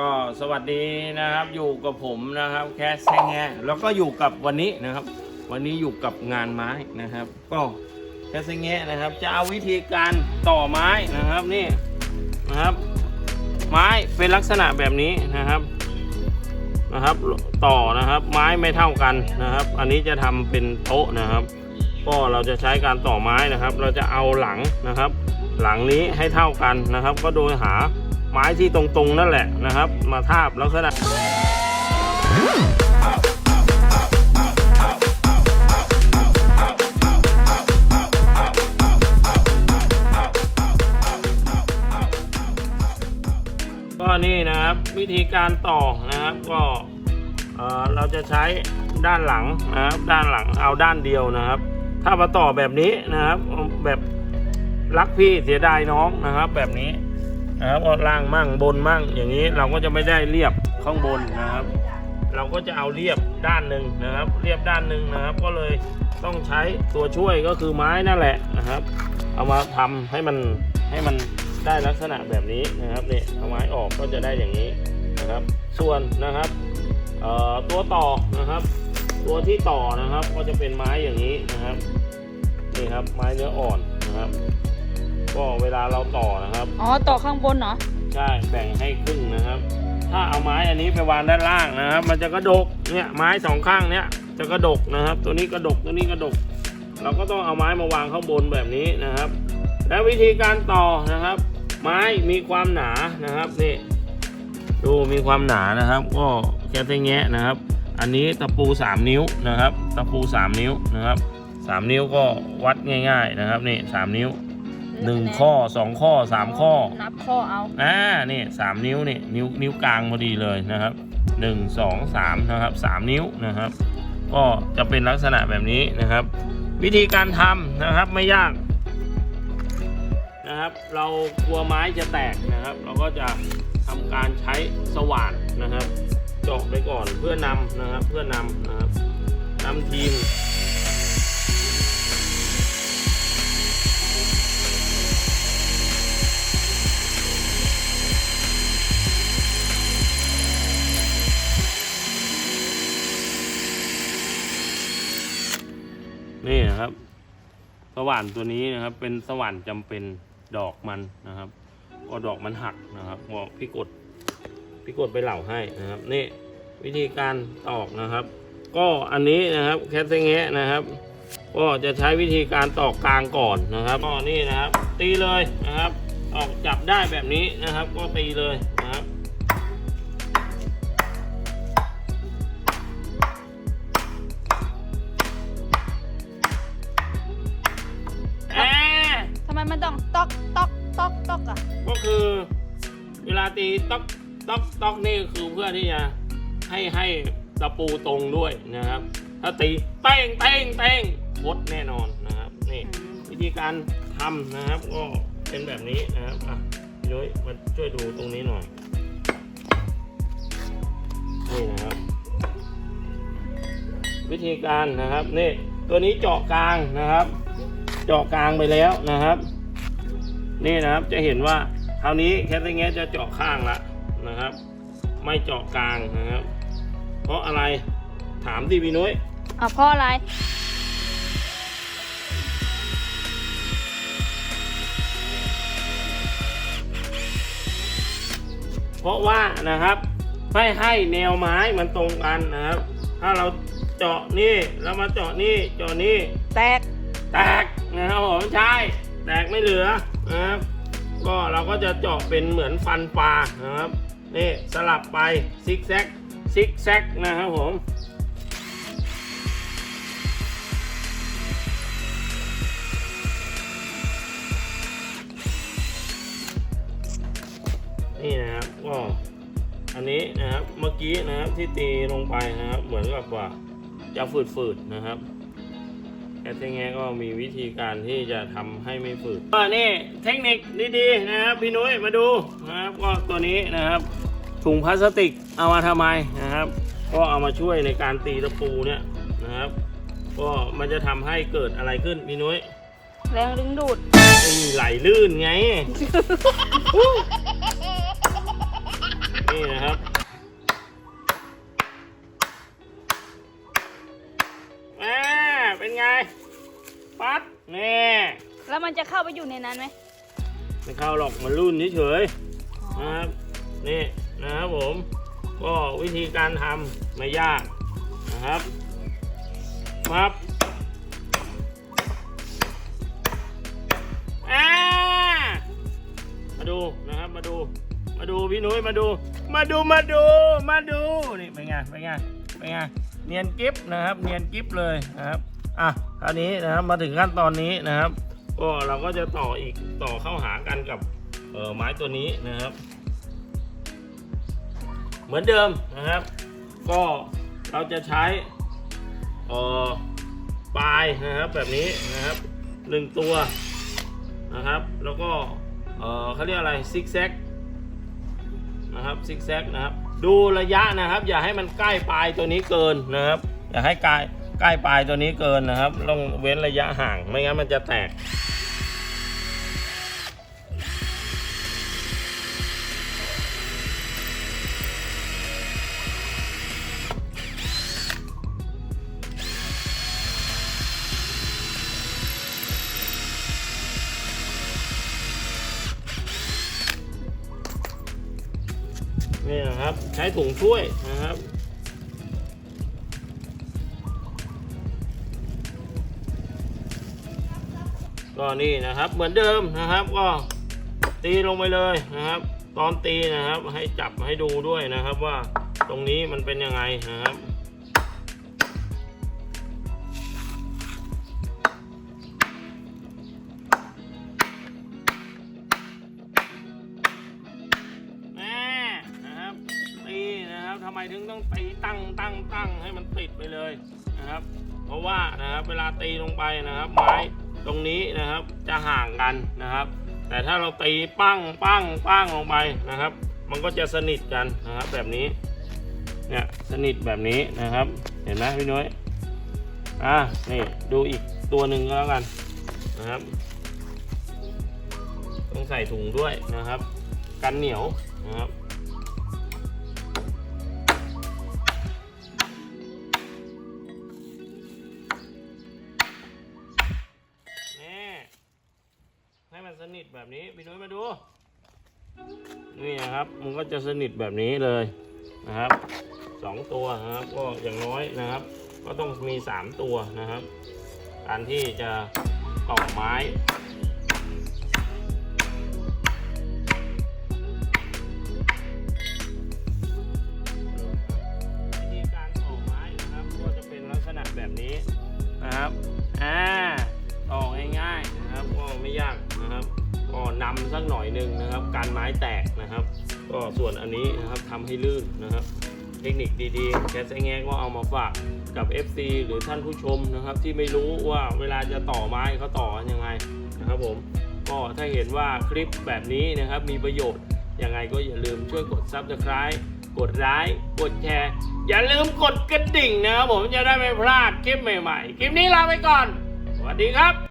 ก็สวัสดีนะครับอยู่กับผมนะครับแคสแซงแงแล้วก็อยู่กับวันนี้นะครับ วันนี้อยู่กับงานไม้นะครับ ก็แคสแซงแงนะครับ จะเอาวิธีการต่อไม้นะครับนี่นะครับ ไม้เป็นลักษณะแบบนี้นะครับนะครับ ต่อนะครับ ไม้ไม่เท่ากันนะครับ อันนี้จะทำเป็นโต๊ะนะครับ ก็เราจะใช้การต่อไม้นะครับ เราจะเอาหลังนะครับ หลังนี้ให้เท่ากันนะครับ ก็โดยหา ไม้ที่ตรงๆนั่นแหละนะครับ มาทาบลักษณะก็นี่นะครับวิธีการต่อนะครับก็เอ่อเราจะใช้ด้านหลังนะครับด้านหลังเอาด้านเดียวนะครับ ถ้ามาต่อแบบนี้นะครับแบบรักพี่เสียดายน้องนะครับแบบนี้ นะครับก็ล่างมั่งบนมั่งอย่างนี้เราก็จะไม่ได้เรียบข้างบนนะครับ เราก็จะเอาเรียบด้านหนึ่งนะครับ เรียบด้านหนึ่งนะครับ ก็เลยต้องใช้ตัวช่วยก็คือไม้นั่นแหละนะครับ เอามาทำให้มันให้มันได้ลักษณะแบบนี้นะครับเนี่ยเอาไม้ออกก็จะได้อย่างนี้นะครับ ส่วนนะครับตัวต่อนะครับ ตัวที่ต่อนะครับก็จะเป็นไม้อย่างนี้นะครับนี่ครับไม้เนื้ออ่อนนะครับ ก็เวลาเราต่อนะครับ อ๋อ ต่อข้างบนเหรอ ใช่แบ่งให้ครึ่งนะครับ ถ้าเอาไม้อันนี้ไปวางด้านล่างนะครับ มันจะกระดกเนี่ยไม้สองข้างเนี้ยจะกระดกนะครับ ตัวนี้กระดกตัวนี้กระดก เราก็ต้องเอาไม้มาวางข้างบนแบบนี้นะครับ และวิธีการต่อนะครับ ไม้มีความหนานะครับนี่ดูมีความหนานะครับ ก็แค่แงะนะครับ อันนี้ตะปู 3 นิ้วนะครับ ตะปู 3 นิ้วนะครับ 3 นิ้วก็วัดง่าย ๆนะครับนี่3นิ้ว 1ข้อ2ข้อ3ข้อ นับข้อเอาอ่านี่สามนิ้วนี่นิ้วนิ้วกลางพอดีเลยนะครับหนึ่งสองสามนะครับสามนิ้วนะครับ ก็จะเป็นลักษณะแบบนี้นะครับ วิธีการทำนะครับไม่ยากนะครับ เรากลัวไม้จะแตกนะครับ เราก็จะทำการใช้สว่านนะครับเจาะไปก่อนเพื่อนำนะครับเพื่อนำนะครับนำทีม สว่านตัวนี้นะครับ เป็นสว่านจำเป็นดอกมันนะครับก็ดอกมันหักนะครับบอกพี่กดพี่กดไปเหล่าให้นะครับนี่วิธีการตอกนะครับ ก็อันนี้นะครับแคสเซงะนะครับ ก็จะใช้วิธีการตอกกลางก่อนนะครับก็นี่นะครับ ตีเลยนะครับ ออกจับได้แบบนี้นะครับ ก็ตีเลย เวลาตีต๊อกต๊อกต๊อกนี่คือเพื่อที่จะให้ให้ตะปูตรงด้วยนะครับ ถ้าตีเป้งเป้งเป้งพดแน่นอนนะครับนี่วิธีการทำนะครับก็เป็นแบบนี้นะครับอะพี่นุ้ยมาช่วยดูตรงนี้หน่อยนี่นะครับ วิธีการนะครับนี่ตัวนี้เจาะกลางนะครับ เจาะกลางไปแล้วนะครับ นี่นะครับจะเห็นว่า คราวนี้แคสเซงเงจะเจาะข้างละนะครับ ไม่เจาะกลางนะครับ เพราะอะไรถามดิพี่นุ้ยอะเพราะอะไร เพราะว่านะครับไม่ให้แนวไม้มันตรงกันนะครับ ถ้าเราเจาะนี่แล้วมาเจาะนี่เจาะนี่แตกแตกนะครับผมใช่แตกไม่เหลือนะครับ ก็เราก็จะเจาะเป็นเหมือนฟันปลานะครับนี่สลับไปซิกแซกซิกแซกนะครับผมนี่นะครับก็อันนี้นะครับเมื่อกี้นะครับที่ตีลงไปนะครับเหมือนกับว่าจะฝืดๆนะครับ แอดแงก็มีวิธีการที่จะทำให้ไม่ฝืดก็นี่เทคนิคดีๆนะครับพี่นุ้ยมาดูนะครับก็ตัวนี้นะครับ ถุงพลาสติกเอามาทำไมนะครับ ก็เอามาช่วยในการตีตะปูเนี่ยนะครับ ก็มันจะทำให้เกิดอะไรขึ้นพี่นุ้ยแรงดึงดูดไอ้ไหลลื่นไง ไปอยู่ในนั้นไหมไม่เข้าหรอกมันรุ่นเฉยๆนะครับนี่นะครับผม ก็วิธีการทำไม่ยากนะครับมับอ่ามาดูนะครับมาดูมาดูพี่นุ้ยมาดู มาดูมาดูมาดูนี่เป็นไงเป็นไงเป็นไงเนียนกิฟนะครับ เนียนกิฟเลยนะครับอะคราวนี้นะครับมาถึงขั้นตอนนี้นะครับ ก็เราก็จะต่ออีกต่อเข้าหากันกับไม้ตัวนี้นะครับ เหมือนเดิมนะครับ ก็เราจะใช้ปลายนะครับแบบนี้นะครับหนึ่งตัวนะครับ แล้วก็เอ่อเขาเรียกอะไรซิกแซกนะครับซิกแซกนะครับ ดูระยะนะครับ อย่าให้มันใกล้ปลายตัวนี้เกินนะครับ อย่าให้ใกล้ ใกล้ปลายตัวนี้เกินนะครับ ต้องเว้นระยะห่าง ไม่งั้นมันจะแตกนี่นะครับ ใช้ถุงช่วยนะครับ ก็นี่นะครับ เหมือนเดิมนะครับก็ตีลงไปเลยนะครับ ตอนตีนะครับ ให้จับให้ดูด้วยนะครับว่าตรงนี้มันเป็นยังไงนะครับแม่นะครับทำไมถึงต้องตีตั้งตั้งตั้งให้มันติดไปเลยนะครับ เพราะว่านะครับเวลาตีลงไปนะครับไม้ ตรงนี้นะครับจะห่างกันนะครับ แต่ถ้าเราตีปั้งปั้งปั้งลงไปนะครับ มันก็จะสนิทกันนะครับแบบนี้เนี่ยสนิทแบบนี้นะครับเห็นไหมพี่น้อยอะนี่ดูอีกตัวหนึ่งก็แล้วกันนะครับ ต้องใส่ถุงด้วยนะครับ กันเหนียวนะครับ นสนิทแบบนี้พี่นุ้ยมาดู นี่นะครับมันก็จะสนิทแบบนี้เลยนะครับสองตัวนะครับก็อย่างน้อยนะครับ ก็ต้องมีสามตัวนะครับการที่จะตอกไม้ นำสักหน่อยหนึ่งนะครับ การไม้แตกนะครับ ก็ส่วนอันนี้นะครับทำให้ลื่นนะครับ เทคนิคดีๆแคสไอแงก็เอามาฝากกับ FC หรือท่านผู้ชมนะครับ ที่ไม่รู้ว่าเวลาจะต่อไม้เขาต่อยังไงนะครับผมก็ถ้าเห็นว่าคลิปแบบนี้นะครับมีประโยชน์ยังไงก็อย่าลืมช่วยกด Subscribe กดไลค์กดแชร์ อย่าลืมกดกระดิ่งนะครับผมจะได้ไม่พลาดคลิปใหม่ๆ คลิปนี้ลาไปก่อน สวัสดีครับ